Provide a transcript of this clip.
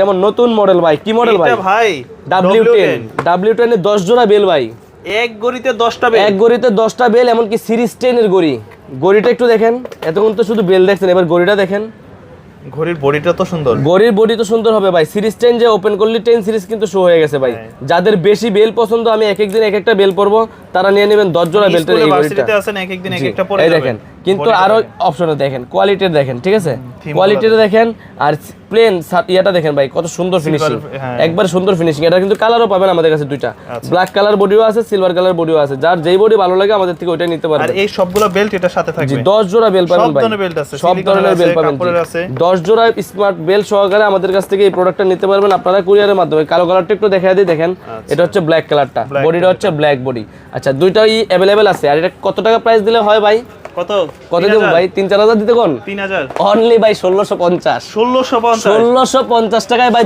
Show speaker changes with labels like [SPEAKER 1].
[SPEAKER 1] যেমন নতুন মডেল ভাই কি মডেল ভাই?
[SPEAKER 2] ভাই
[SPEAKER 1] ডাব্লিউ টেন ডাব্লিউ টেনের দশ জোড়া বেল ভাই।
[SPEAKER 2] এক গড়িতে 10টা বেল
[SPEAKER 1] এক গড়িতে দশটা বেল এমনকি সিরিজ টেনের গড়ি। গড়িটা একটু দেখেন এতক্ষণ তো শুধু বেল দেখছেন এবার গড়িটা দেখেন।
[SPEAKER 2] ঘড়ির বডিটা তো সুন্দর।
[SPEAKER 1] গড়ির বডি তো সুন্দর হবে ভাই সিরিজ টেন যে ওপেন করলি টেন সিরিজ কিন্তু শো হয়ে গেছে ভাই।
[SPEAKER 2] হ্যাঁ।
[SPEAKER 1] যাদের বেশি বেল পছন্দ আমি এক এক দিন এক একটা বেল পরবো তারা নিয়ে নেবেন দশ জোড়া বেলটা এই। দেখেন কিন্তু
[SPEAKER 2] বডিটা
[SPEAKER 1] আরো
[SPEAKER 2] দেখেন।
[SPEAKER 1] অপশনে দেখেন কোয়ালিটির দেখেন ঠিক আছে
[SPEAKER 2] theme
[SPEAKER 1] কোয়ালিটিটা দেখেন আর প্লেন ইয়াটা দেখেন ভাই কত সুন্দর ফিনিশিং
[SPEAKER 2] হ্যাঁ।
[SPEAKER 1] একবার সুন্দর ফিনিশিং এটা কিন্তু কালারও পাবেন আমাদের কাছে দুইটা
[SPEAKER 2] আচ্ছা।
[SPEAKER 1] ব্ল্যাক কালার বডিও আছে সিলভার কালার বডিও আছে যার যেই বডি ভালো লাগে আমাদের থেকে ওইটা নিতে
[SPEAKER 2] আর
[SPEAKER 1] পারবেন
[SPEAKER 2] এই সবগুলো বেল্ট এটার সাথে
[SPEAKER 1] জি
[SPEAKER 2] থাকবে
[SPEAKER 1] 10 জোড়া বেল পাবেন
[SPEAKER 2] সব
[SPEAKER 1] ভাই
[SPEAKER 2] ধরনের belt আছে,
[SPEAKER 1] সব
[SPEAKER 2] silicone
[SPEAKER 1] ধরনের
[SPEAKER 2] আছে,
[SPEAKER 1] বেল পাবেন
[SPEAKER 2] কাপড়ের আছে।
[SPEAKER 1] 10 জোড়া স্মার্ট বেল সহকারে আমাদের কাছ থেকে এই প্রোডাক্টটা নিতে পারবেন আপনারা কুরিয়ারের মাধ্যমে কালো কালারটা একটু দেখায় দিই দেখেন এটা হচ্ছে ব্ল্যাক কালারটা
[SPEAKER 2] আচ্ছা। Black
[SPEAKER 1] বডিটা হচ্ছে ব্ল্যাক বডি আচ্ছা দুইটাই अवेलेबल আছে আর এটা কত টাকা প্রাইস দিলে হয় ভাই
[SPEAKER 2] কত?
[SPEAKER 1] কত দেবো ভাই? তিন চার হাজার দিতে কোন?
[SPEAKER 2] 3000
[SPEAKER 1] অনলি ভাই ষোলোশো পঞ্চাশ।
[SPEAKER 2] 1650
[SPEAKER 1] ষোলোশো পঞ্চাশ টাকায় ভাই